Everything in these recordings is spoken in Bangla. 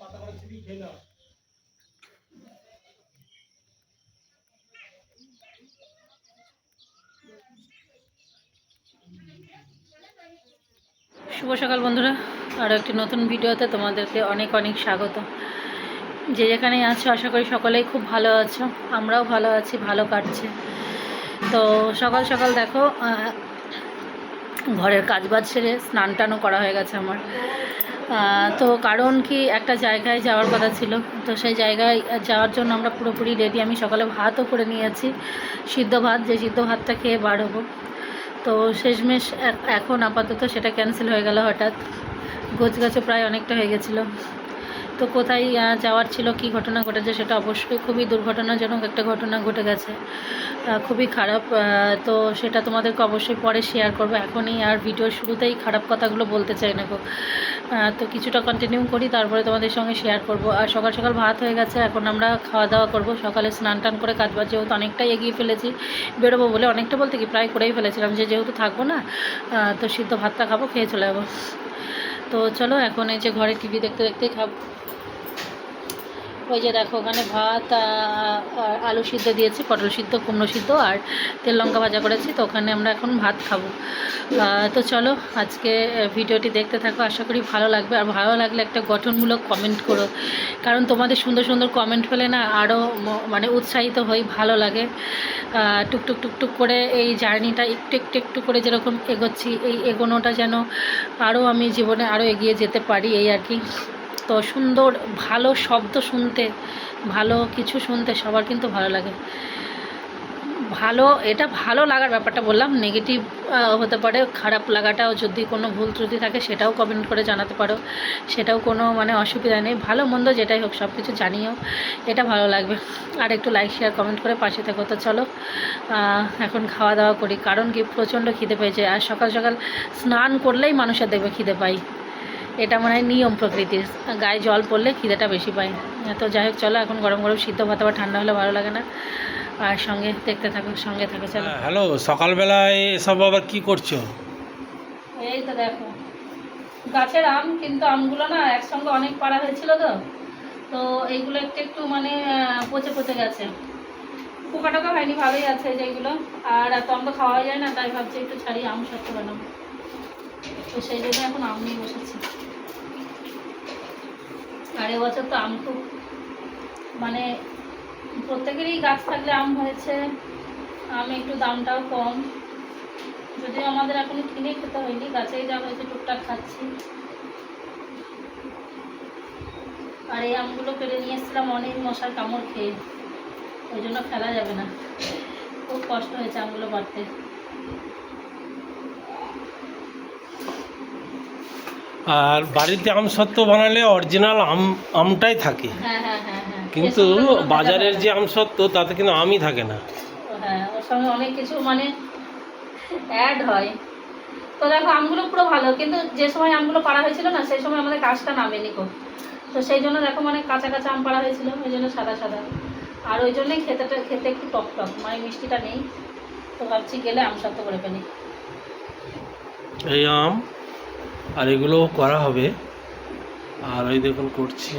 পাতা করে ছিপি খেয়ে নাও। শুভ সকাল বন্ধুরা। আরও একটি নতুন ভিডিওতে তোমাদেরকে অনেক অনেক স্বাগত। যে যেখানেই আছো, আশা করি সকলেই খুব ভালো আছো। আমরাও ভালো আছি, ভালো কাটছে। তো সকাল সকাল দেখো ঘরের কাজবাজ সেরে স্নান টানও করা হয়ে গেছে আমার। তো কারণ কি, একটা জায়গায় যাওয়ার কথা ছিল। তো সেই জায়গায় যাওয়ার জন্য আমরা পুরোপুরি রেডি আমি সকালে ভাতও করে নিয়েছি। সিদ্ধ ভাত, যে সিদ্ধ ভাতটা খেয়ে বার হব। তো শেষমেশ এখন আপাতত সেটা ক্যান্সেল হয়ে গেল হঠাৎ। গোছগাছও প্রায় অনেকটা হয়ে গেছিল। তো কোথায় যাওয়ার ছিল, কি ঘটনা ঘটেছে সেটা অবশ্যই খুবই দুর্ঘটনাজনক একটা ঘটনা ঘটে গেছে খুবই খারাপ তো সেটা তোমাদেরকে অবশ্যই পরে শেয়ার করব। এখনই আর ভিডিওর শুরুতেই খারাপ কথাগুলো বলতে চাই না গো। তো কিছুটা কন্টিনিউ করি, তারপরে তোমাদের সঙ্গে শেয়ার করব। আর সকাল সকাল ভাত হয়ে গেছে, এখন আমরা খাওয়া দাওয়া করব। সকালে স্নান টান করে কাজ বাজ যেহেতু অনেকটাই এগিয়ে ফেলেছি, বেরোবো বলে অনেকটা বলতে কি, প্রায় করেই ফেলেছিলাম যে যেহেতু থাকব না তো সিদ্ধ ভাতটা খাব, খেয়ে চলে যাব। তো চলো এখন এই যে ঘরে টিভি দেখতে দেখতেই খাব। ওই যে দেখো, ওখানে ভাত আলু সিদ্ধ দিয়েছি, পটল সিদ্ধ, কুমড়ো সিদ্ধ আর তেল লঙ্কা ভাজা করেছি, তো ওখানে আমরা এখন ভাত খাব। তো চলো আজকে ভিডিওটি দেখতে থাকো, আশা করি ভালো লাগবে। আর ভালো লাগলে একটা গঠনমূলক কমেন্ট করো। কারণ তোমাদের সুন্দর সুন্দর কমেন্ট পেলে না আরও মানে উৎসাহিত হই, ভালো লাগে। টুকটুক টুকটুক করে এই জার্নিটা একটু একটু একটু করে যেরকম এগোচ্ছি, এই এগোনোটা যেন আরও আমি জীবনে আরও এগিয়ে যেতে পারি, এই আর কি। তো সুন্দর, ভালো শব্দ শুনতে, ভালো কিছু শুনতে সবার কিন্তু ভালো লাগে। ভালো, এটা ভালো লাগার ব্যাপারটা বললাম নেগেটিভ হতে পারে, খারাপ লাগাটাও যদি কোনো ভুল ত্রুটি থাকে সেটাও কমেন্ট করে জানাতে পারো। সেটাও কোনো মানে অসুবিধা নেই, ভালো, মন্দ যেটাই হোক সব কিছু জানিও, এটা ভালো লাগবে। আর একটু লাইক শেয়ার কমেন্ট করে পাশে থেকো। তো চলো এখন খাওয়া দাওয়া করি, কারণ কি, প্রচণ্ড খিদে পেয়েছে। আর সকাল সকাল স্নান করলেই মানুষের দেখবে খিদে পাই। এটা মনে হয় নিয়ম প্রকৃতির। গায়ে জল পড়লে খিদেটা বেশি পায়। তো যাই হোক চলো এখন গরম গরম সিদ্ধ ভাত আবার ঠান্ডা হলে ভালো লাগে না। আর সঙ্গে দেখতে থাকো সঙ্গে থাকো চলো। হ্যাঁ, হ্যালো সকালবেলায় এসব আবার কি করছ? এই তো দেখো গাছের আম কিন্তু আমগুলো না একসঙ্গে অনেক পাড়া হয়েছিল তো। তো এইগুলো একটু একটু মানে পচে পচে গেছে। পোকা টোকা হয়নি ভালোই আছে যেগুলো। আর এত আম তো খাওয়া যায় না তাই ভাবছি একটু ছাড়িয়ে আম সত্য বানাবো তো সেই জন্য এখন আম নিয়ে বসেছি। আর এবছর তো আম খুব মানে প্রত্যেকেরই গাছ থাকলে আম হয়েছে, আম একটু দামটাও কম। যদিও আমাদের এখন কিনে খেতে হয়নি, গাছেই যা হয়েছে টুকটাক খাচ্ছি। আর এই আমগুলো পেরে নিয়ে এসেছিলাম, অনেক মশার কামড় খেয়ে। ওই জন্য ফেলা যাবে না। খুব কষ্ট হয়েছে আমগুলো বাড়তে। আর বাড়িতে আম সত্ত্ব বানালে অরিজিনাল আম আমটাই থাকে। হ্যাঁ হ্যাঁ হ্যাঁ কিন্তু বাজারের যে। আম সত্ত্ব তাতে কিন্তু আমই থাকে না। হ্যাঁ ওর সঙ্গে অনেক কিছু মানে অ্যাড হয়। তো দেখো আমগুলো পুরো ভালো কিন্তু যে সময় আমগুলো পাড়া হয়েছিল না সেই সময় আমাদের কাজটা নামেনি কো তো সেই জন্য দেখো মানে কাঁচা কাঁচা আম পাড়া হয়েছিল ওই জন্য সাদা সাদা। আর ওই জন্যই খেতেটা খেতে একটু টক টক মানে মিষ্টিটা নেই। তো ভাবছি গেলে আম সত্ত্ব করে ফেলি। এই আম আর এগুলো করা হবে। আর ওই দেখুন করছি।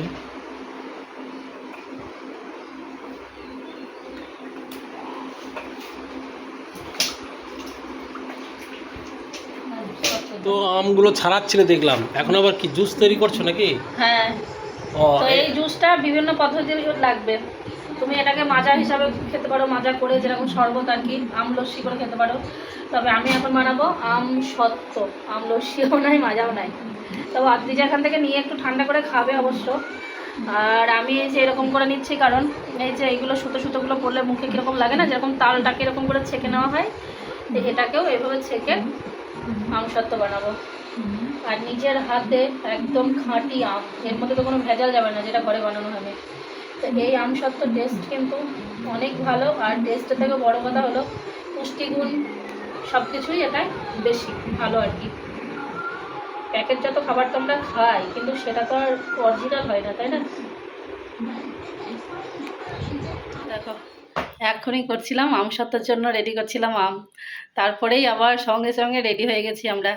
তো আমগুলো ছাড়াচ্ছিলে দেখলাম। এখন আবার কি জুস তৈরি করছ নাকি? হ্যাঁ। এই জুসটা বিভিন্ন পদ্ধতি লাগবে। তুমি এটাকে মাজা হিসাবে খেতে পারো, মাজা করে যেরকম শরবত আর কি, আম লস্যি করে খেতে পারো। তবে আমি এখন বানাবো আম সত্ত্ব আম লস্যিও নাই, মাজাও নাই। তবে যে এখান থেকে নিয়ে একটু ঠান্ডা করে খাবে অবশ্য। আর আমি এই যে এরকম করে নিচ্ছি, কারণ এই যে এইগুলো সুতো সুতোগুলো পড়লে মুখে কীরকম লাগে না, যেরকম তালটাকে এরকম করে ছেঁকে নেওয়া হয় এটাকেও এভাবে ছেঁকে আম সত্ত্ব বানাবো। আর নিজের হাতে একদম খাঁটি আম, এর মধ্যে তো কোনো ভেজাল যাবে না, যেটা ঘরে বানানো হবে। এই আমসত্ত্ব টেস্ট কিন্তু অনেক ভালো। আর টেস্টের থেকে বড় কথা হলো, পুষ্টিগুণ সব কিছুই এটাই বেশি ভালো আর কি। প্যাকেটজাত খাবার তো আমরা খাই, কিন্তু সেটা তো আর অরিজিনাল হয় না, তাই না? এখনই করছিলাম আম সত্তার জন্য রেডি করছিলাম আম। তারপরেই আবার সঙ্গে সঙ্গে রেডি হয়ে গেছি আমরা।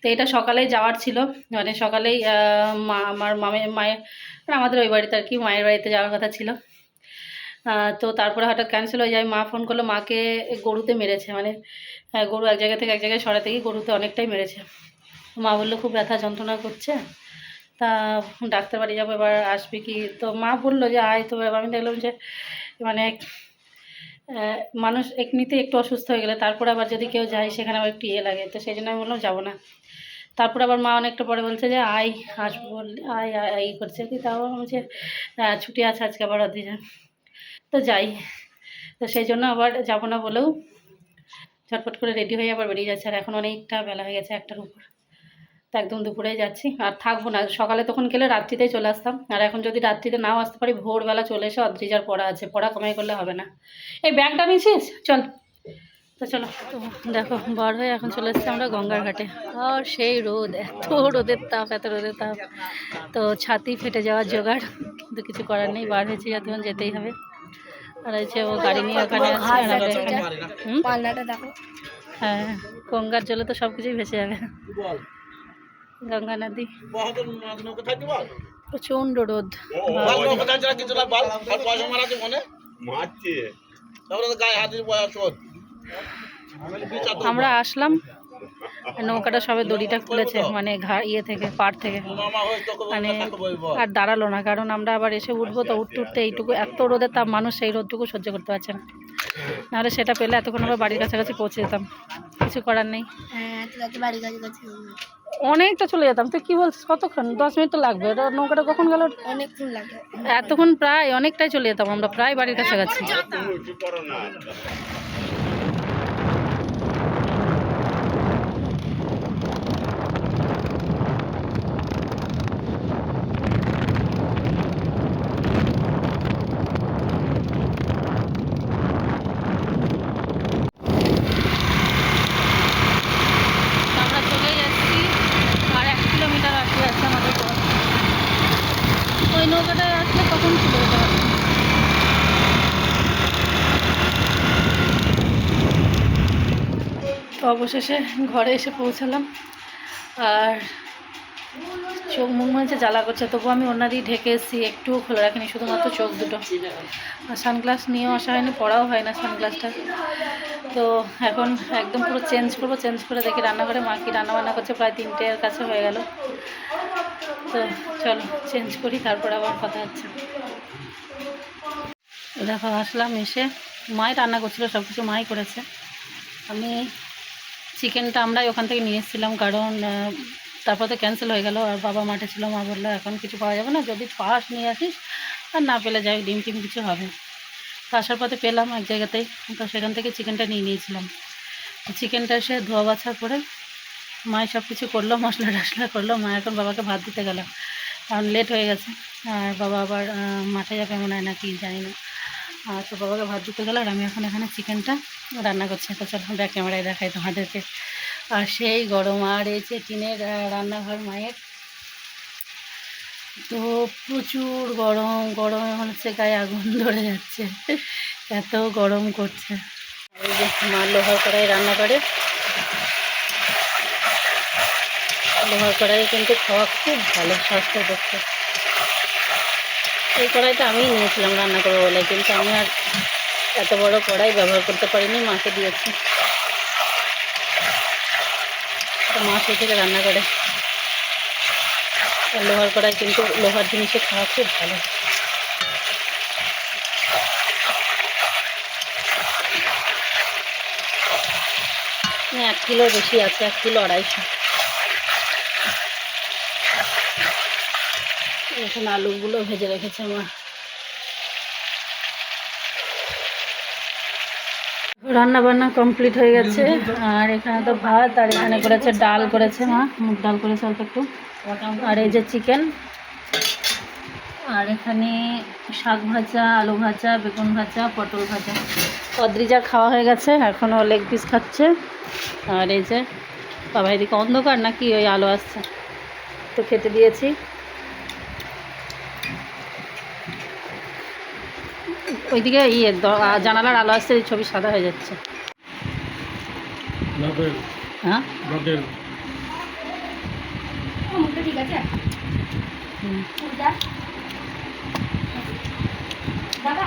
তো এটা সকালেই যাওয়ার ছিল মানে সকালেই মা আমার মামে মায়ের মানে আমাদের ওই বাড়িতে আর কি মায়ের বাড়িতে যাওয়ার কথা ছিল। তো তারপরে হঠাৎ ক্যান্সেল হয়ে যায় মা ফোন করল মাকে গরুতে মেরেছে মানে আহ, গরু এক জায়গা থেকে এক জায়গায় সরাতে গিয়ে গরুতে অনেকটাই মেরেছে। মা বলল খুব ব্যথা যন্ত্রণা করছে তা ডাক্তার বাড়ি যাব এবার আসবে কি? তো মা বলল যে আয় তো এবার আমি দেখলাম যে মানে মানুষ এমনিতে একটু অসুস্থ হয়ে গেলে, তারপরে আবার যদি কেউ যায়, সেখানে আবার একটু ইয়ে লাগে। তো সেই জন্য আমি বললাম, যাব না। তারপর আবার মা অনেকটা পরে বলছে যে, আয়, আসব আয় আয় আয় করছে। কি তাও বলছে ছুটি আছে আজকে আবার অধীজা তো যাই। তো সেই জন্য আবার যাব না বলেও ঝটপট করে রেডি হয়ে আবার বেরিয়ে যাচ্ছে। আর এখন অনেকটা বেলা হয়ে গেছে একটার উপর। তো একদম দুপুরে যাচ্ছি। আর থাকব না। সকালে তখন গেলে রাত্রিতেই চলে আসতাম। আর এখন যদি রাত্রিতে নাও আসতে পারি ভোরবেলা চলে এসে অদ্রিজার পড়া আছে পড়া কামাই করলে হবে না। এই ব্যাগটা নিয়েছিস? চল। তো চলো। তো দেখো বার হয়ে এখন চলে এসেছি আমরা গঙ্গার ঘাটে। আর সেই রোদ এত রোদের তাপ এত রোদের তাপ। তো ছাতি ফেটে যাওয়ার জোগাড়। কিন্তু কিছু করার নেই। বার হয়েছি যতক্ষণ যেতেই হবে। আর হচ্ছে ও গাড়ি নিয়ে ওখানে আছে হ্যাঁ গঙ্গার জলে তো সব কিছুই ভেসে যাবে। গঙ্গা নদী। প্রচণ্ড রোদ। আমরা আসলাম, নৌকাটা সবে দড়িটা খুলেছে মানে ঘা ইয়ে থেকে, পাড় থেকে। মানে আর দাঁড়াল না, কারণ আমরা আবার এসে উঠবো তো, উঠতে উঠতে এইটুকু, এত রোদে তা মানুষ সেই রোদটুকু সহ্য করতে পারছে না। নাহলে সেটা পেলে এতক্ষণ আমরা বাড়ির কাছাকাছি পৌঁছে যেতাম। কিছু করার নেই। হ্যাঁ ঠিক আছে বাড়ি কাছে কাছে অনেকটা চলে যেতাম। তুই কি বলছিস? কতক্ষণ? দশ মিনিট তো লাগবে। এটা নৌকাটা কখন গেল? অনেকক্ষণ এতক্ষণ প্রায় অনেকটাই চলে যেতাম। আমরা প্রায় বাড়ির কাছাকাছি আমরা চলে যাচ্ছি আর এক কিলোমিটার আসতে আছে আমাদের পথ ওই নৌকাটায় আসলে কখন চলে যেতে পারব তো অবশেষে ঘরে এসে পৌঁছালাম। আর চোখ মুখ হচ্ছে জ্বালা করছে তবু আমি অন্য দিয়ে ঢেকে এসেছি, একটুও খোলা রাখিনি, শুধুমাত্র চোখ দুটো। আর সানগ্লাস নিয়েও আসা হয়নি, পড়াও হয় না সানগ্লাসটা। তো এখন একদম পুরো চেঞ্জ করব, চেঞ্জ করে দেখি রান্নাঘরে মা কি রান্না বান্না করছে, প্রায় তিনটের কাছে হয়ে গেল। তো চলো, চেঞ্জ করি, তারপর আবার কথা হচ্ছে। দেখো, আসলাম এসে, মাই রান্না করছিল সব কিছু মাই করেছে। আমি চিকেনটা আমরাই ওখান থেকে নিয়ে এসেছিলাম কারণ তারপর তো ক্যান্সেল হয়ে গেল আর বাবা মাঠে ছিল, মা বলল, এখন কিছু পাওয়া যাবে না, যদি পাস নিয়ে আসিস, আর না পেলে যাই, ডিম টিম কিছু হবে। তো আসার পথে পেলাম এক জায়গাতেই তো সেখান থেকে চিকেনটা নিয়ে নিয়েছিলাম। তো চিকেনটা এসে ধোয়া বাছা করে মায় সব কিছু করল, মশলা টশলা করল, মা এখন বাবাকে ভাত দিতে গেল। কারণ লেট হয়ে গেছে, আর বাবা আবার মাঠে যাবে মনে হয় নাকি, জানি না। আর তো বাবাকে ভাত দিতে গেল আর আমি এখন এখানে চিকেনটা রান্না করছি। তো চলো ব্যাক ক্যামেরায় দেখাই তোমাদেরকে। আর সেই গরম আর এই যে টিনের রান্নাঘর মায়ের। তো প্রচুর গরম, গরমে মনে হচ্ছে গায়ে আগুন ধরে যাচ্ছে। এত গরম করছে। মা লোহার কড়াই রান্না করে। লোহার কড়াই কিন্তু খাওয়া খুব ভালো স্বাস্থ্যের পক্ষে এই কড়াইটা আমি নিয়েছিলাম রান্না করব বলে, কিন্তু আমি আর এত বড় কড়াই ব্যবহার করতে পারিনি, মাকে দিয়েছি। মা সেই থেকে রান্না করে। লোহার কড়াই কিন্তু লোহার জিনিসে খাওয়া খুব ভালো। এক কিলোর বেশি আছে, এক কিলো আড়াইশো। এখানে আলুগুলো ভেজে রেখেছে মা রান্না বান্না কমপ্লিট হয়ে গেছে। আর এখানে তো ভাত, আর এখানে করেছে ডাল করেছে মা। মুগ ডাল করেছে অল্প একটু। আর এই যে চিকেন। আর এখানে শাক ভাজা, আলু ভাজা, বেগুন ভাজা, পটল ভাজা। অদ্রিজার খাওয়া হয়ে গেছে, এখনও লেগ পিস খাচ্ছে। আর এই যে, বাবা এদিকে অন্ধকার নাকি? ওই আলো আসছে। তো খেতে দিয়েছি। ওইদিকে ইয়ে জানালার আলো আসছে এই ছবি সাদা হয়ে যাচ্ছে। হ্যাঁ? ঠিক আছে? দাদা?